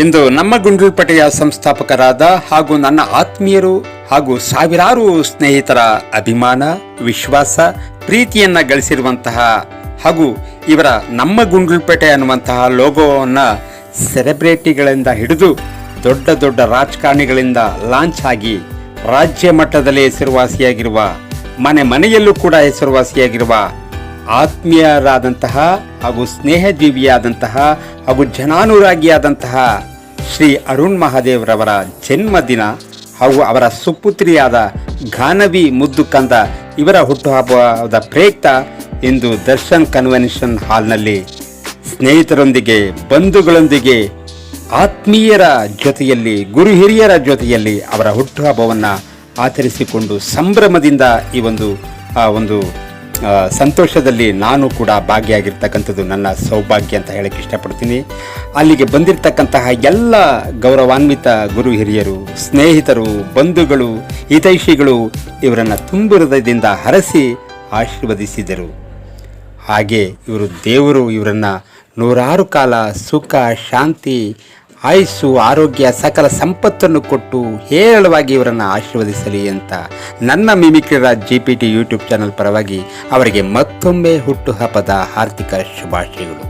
ಇಂದು ನಮ್ಮ ಗುಂಡ್ಲುಪೇಟೆಯ ಸಂಸ್ಥಾಪಕರಾದ ಹಾಗೂ ನನ್ನ ಆತ್ಮೀಯರು ಹಾಗೂ ಸಾವಿರಾರು ಸ್ನೇಹಿತರ ಅಭಿಮಾನ, ವಿಶ್ವಾಸ, ಪ್ರೀತಿಯನ್ನ ಗಳಿಸಿರುವಂತಹ ಹಾಗೂ ಇವರ ನಮ್ಮ ಗುಂಡ್ಲುಪೇಟೆ ಅನ್ನುವಂತಹ ಲೋಗೋವನ್ನು ಸೆಲೆಬ್ರಿಟಿಗಳಿಂದ ಹಿಡಿದು ದೊಡ್ಡ ದೊಡ್ಡ ರಾಜಕಾರಣಿಗಳಿಂದ ಲಾಂಚ್ ಆಗಿ ರಾಜ್ಯ ಮಟ್ಟದಲ್ಲಿ ಹೆಸರುವಾಸಿಯಾಗಿರುವ, ಮನೆ ಮನೆಯಲ್ಲೂ ಕೂಡ ಹೆಸರುವಾಸಿಯಾಗಿರುವ ಆತ್ಮೀಯರಾದಂತಹ ಹಾಗೂ ಸ್ನೇಹಜೀವಿಯಾದಂತಹ ಹಾಗೂ ಜನಾನುರಾಗಿಯಾದಂತಹ ಶ್ರೀ ಅರುಣ್ ಮಹಾದೇವ್ರವರ ಜನ್ಮದಿನ ಹಾಗೂ ಅವರ ಸುಪುತ್ರಿಯಾದ ಘಾನವಿ ಮುದ್ದು ಕಂದ ಇವರ ಹುಟ್ಟುಹಬ್ಬದ ಪ್ರಯುಕ್ತ ಇಂದು ದರ್ಶನ್ ಕನ್ವೆನ್ಷನ್ ಹಾಲ್ನಲ್ಲಿ ಸ್ನೇಹಿತರೊಂದಿಗೆ ಬಂಧುಗಳೊಂದಿಗೆ ಆತ್ಮೀಯರ ಜೊತೆಯಲ್ಲಿ ಗುರು ಹಿರಿಯರ ಜೊತೆಯಲ್ಲಿ ಅವರ ಹುಟ್ಟುಹಬ್ಬವನ್ನು ಆಚರಿಸಿಕೊಂಡು ಸಂಭ್ರಮದಿಂದ ಈ ಒಂದು ಆ, ಒಂದು ಸಂತೋಷದಲ್ಲಿ ನಾನು ಕೂಡ ಭಾಗಿಯಾಗಿರ್ತಕ್ಕಂಥದ್ದು ನನ್ನ ಸೌಭಾಗ್ಯ ಅಂತ ಹೇಳಕ್ಕೆ ಇಷ್ಟಪಡ್ತೀನಿ. ಅಲ್ಲಿಗೆ ಬಂದಿರತಕ್ಕಂತಹ ಎಲ್ಲ ಗೌರವಾನ್ವಿತ ಗುರು ಹಿರಿಯರು, ಸ್ನೇಹಿತರು, ಬಂಧುಗಳು, ಹಿತೈಷಿಗಳು ಇವರನ್ನು ತುಂಬು ಹೃದಯದಿಂದ ಹರಸಿ ಆಶೀರ್ವದಿಸಿದರು. ಹಾಗೆ ಇವರು ದೇವರು ಇವರನ್ನು ನೂರಾರು ಕಾಲ ಸುಖ, ಶಾಂತಿ ಆಯುಸ್ಸು ಆರೋಗ್ಯ ಸಕಲ ಸಂಪತ್ತನ್ನು ಕೊಟ್ಟು ಹೇರಳವಾಗಿ ಇವರನ್ನು ಆಶೀರ್ವದಿಸಲಿ ಅಂತ ನನ್ನ ಮಿಮಿಕ್ರಿರ G P T YouTube channel ಪರವಾಗಿ ಅವರಿಗೆ ಮತ್ತೊಮ್ಮೆ ಹುಟ್ಟುಹಬ್ಬದ ಹಾರ್ದಿಕ ಶುಭಾಶಯಗಳು.